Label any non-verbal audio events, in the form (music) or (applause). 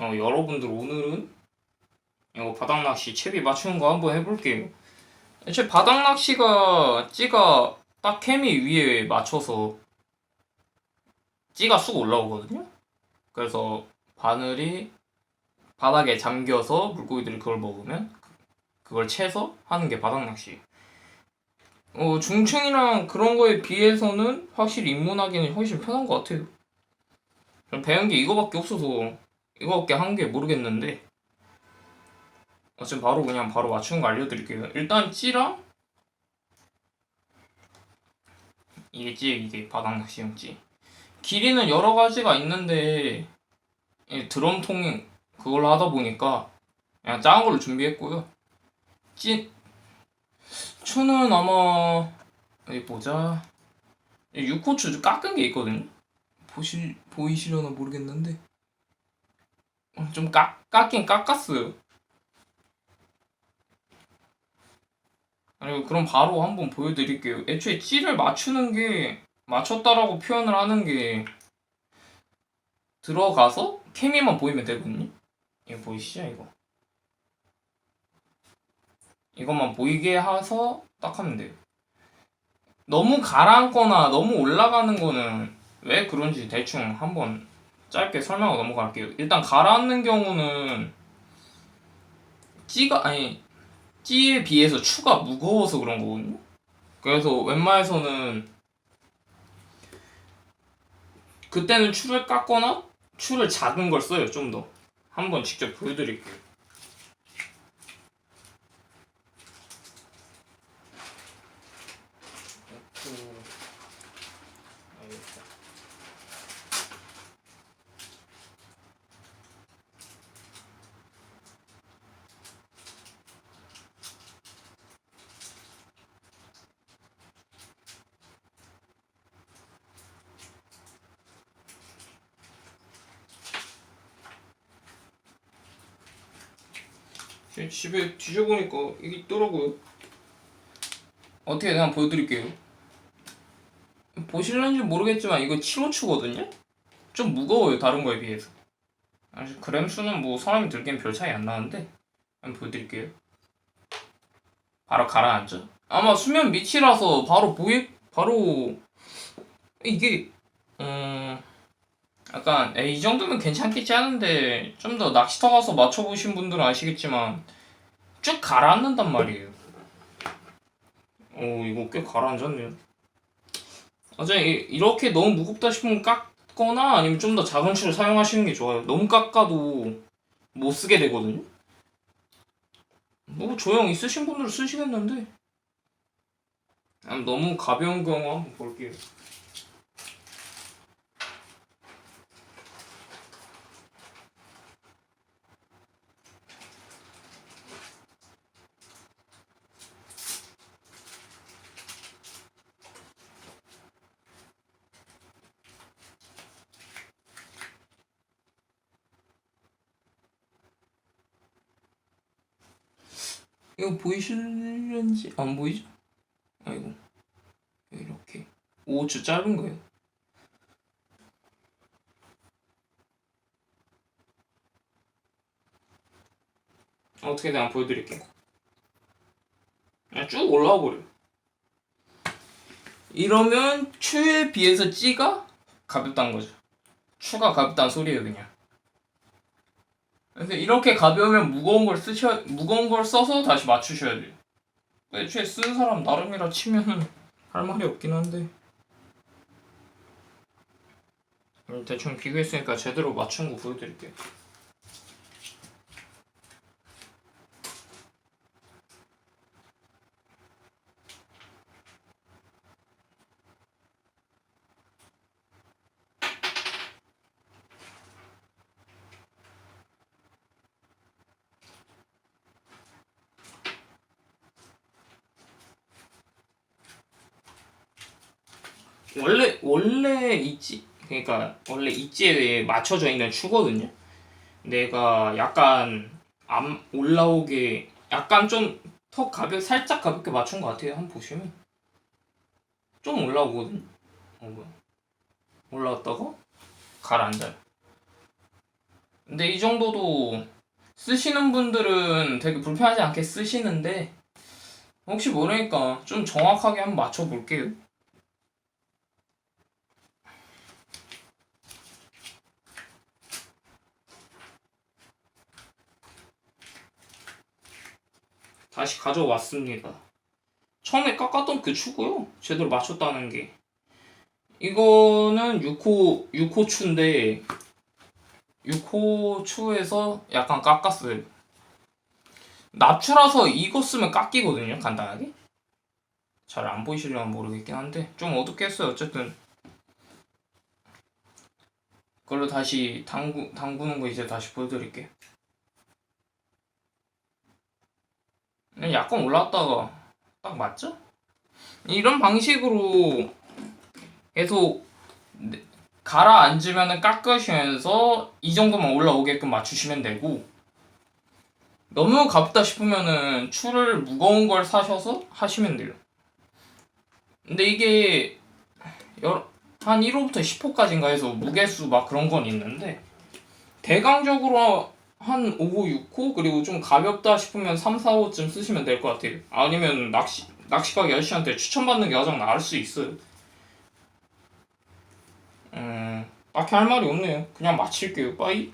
어, 여러분들 오늘은 이거 바닥 낚시 채비 맞추는 거 한번 해볼게요. 애초에 바닥 낚시가 찌가 딱 케미 위에 맞춰서 찌가 쑥 올라오거든요. 그래서 바늘이 바닥에 잠겨서 물고기들이 그걸 먹으면 그걸 채서 하는 게 바닥 낚시. 어, 중층이랑 그런 거에 비해서는 확실히 입문하기는 훨씬 편한 것 같아요. 전 배운 게 이거밖에 없어서 이거밖에 한 게 모르겠는데 어쨌든 바로 그냥 바로 맞추는 거 알려드릴게요. 일단 찌랑 이게 찌 이게 바닥 낚시용 찌. 길이는 여러 가지가 있는데 이 드럼통 그걸로 하다 보니까 그냥 작은 걸로 준비했고요. 찌 추는 아마 여기 보자. 6호추 깎은 게 있거든요. 보시 보이시려나 모르겠는데 어, 좀 깎, 깎긴 깎았어요. 그리고 그럼 바로 한번 보여드릴게요. 애초에 찌를 맞추는 게 맞췄다라고 표현을 하는 게 들어가서 케미만 보이면 되거든요. 이거 보이시죠 이거? 이것만 보이게 해서 딱 하면 돼요. 너무 가라앉거나 너무 올라가는 거는 왜 그런지 대충 한번 짧게 설명하고 넘어갈게요. 일단 가라앉는 경우는 찌가 아니 찌에 비해서 추가 무거워서 그런 거거든요. 그래서 웬만해서는 그때는 추를 깎거나 추를 작은 걸 써요. 좀 더. 한번 직접 보여드릴게요. 제 집에 뒤져보니까 이게 있더라고요. 어떻게 내가 보여드릴게요. 보실런지 모르겠지만 이거 7호추거든요? 좀 무거워요 다른 거에 비해서. 아직 그램 수는 뭐 사람이 들기엔 별 차이 안 나는데 한번 보여드릴게요. 바로 가라앉죠. 아마 수면 밑이라서 바로 보이 바로 이게 음 약간 에이, 이 정도면 괜찮겠지 하는데 좀 더 낚시터 가서 맞춰보신 분들은 아시겠지만 쭉 가라앉는단 말이에요. 오 이거 꽤 가라앉았네요. 이- 이렇게 너무 무겁다 싶으면 깎거나 아니면 좀 더 작은 추를 사용하시는 게 좋아요. 너무 깎아도 못 쓰게 되거든요. 뭐 조형 있으신 분들은 쓰시겠는데 아, 너무 가벼운 경우 한번 볼게요. 이거 보이실는지 안 보이죠? 아이고 이렇게 5주 짧은 거예요. 어떻게 내가 보여드릴게요. 쭉 올라와 버려. 이러면 추에 비해서 찌가 가볍다는 거죠. 추가 가볍다는 소리예요, 그냥. 그래서 이렇게 가벼우면 무거운 걸 쓰셔 무거운 걸 써서 다시 맞추셔야 돼요. 애초에 쓴 사람 나름이라 치면은 (laughs) 할 말이 없긴 한데 음, 대충 비교했으니까 제대로 맞춘 거 보여드릴게요. 원래 원래 있지 그러니까 원래 있지에 맞춰져 있는 추거든요. 내가 약간 안 올라오게 약간 좀더 가볍 살짝 가볍게 맞춘 것 같아요. 한번 보시면 좀 올라오거든. 어 올라왔다가 가라앉아요. 근데 이 정도도 쓰시는 분들은 되게 불편하지 않게 쓰시는데 혹시 모르니까 좀 정확하게 한번 맞춰볼게요. 다시 가져왔습니다. 처음에 깎았던 그 추고요. 제대로 맞췄다는 게. 이거는 6호, 6호 추인데 6호 추에서 약간 깎았어요. 납추라서 이거 쓰면 깎이거든요, 간단하게. 잘 안 보이시려면 모르겠긴 한데 좀 어둡게 했어요. 어쨌든 그걸로 다시 당구 당구는 거 이제 다시 보여드릴게요. 그냥 약간 올라왔다가 딱 맞죠? 이런 방식으로 계속 네, 가라앉으면 깎으시면서 이 정도만 올라오게끔 맞추시면 되고 너무 가볍다 싶으면은 추를 무거운 걸 사셔서 하시면 돼요. 근데 이게 한 1호부터 10호까지인가 해서 무게수 막 그런 건 있는데 대강적으로 한 5호, 6호 그리고 좀 가볍다 싶으면 3, 4호쯤 쓰시면 될 것 같아요. 아니면 낚시 낚시 가게 아저씨한테 추천받는 게 가장 나을 수 있어요. 음, 딱히 할 말이 없네요. 그냥 마칠게요. 빠이.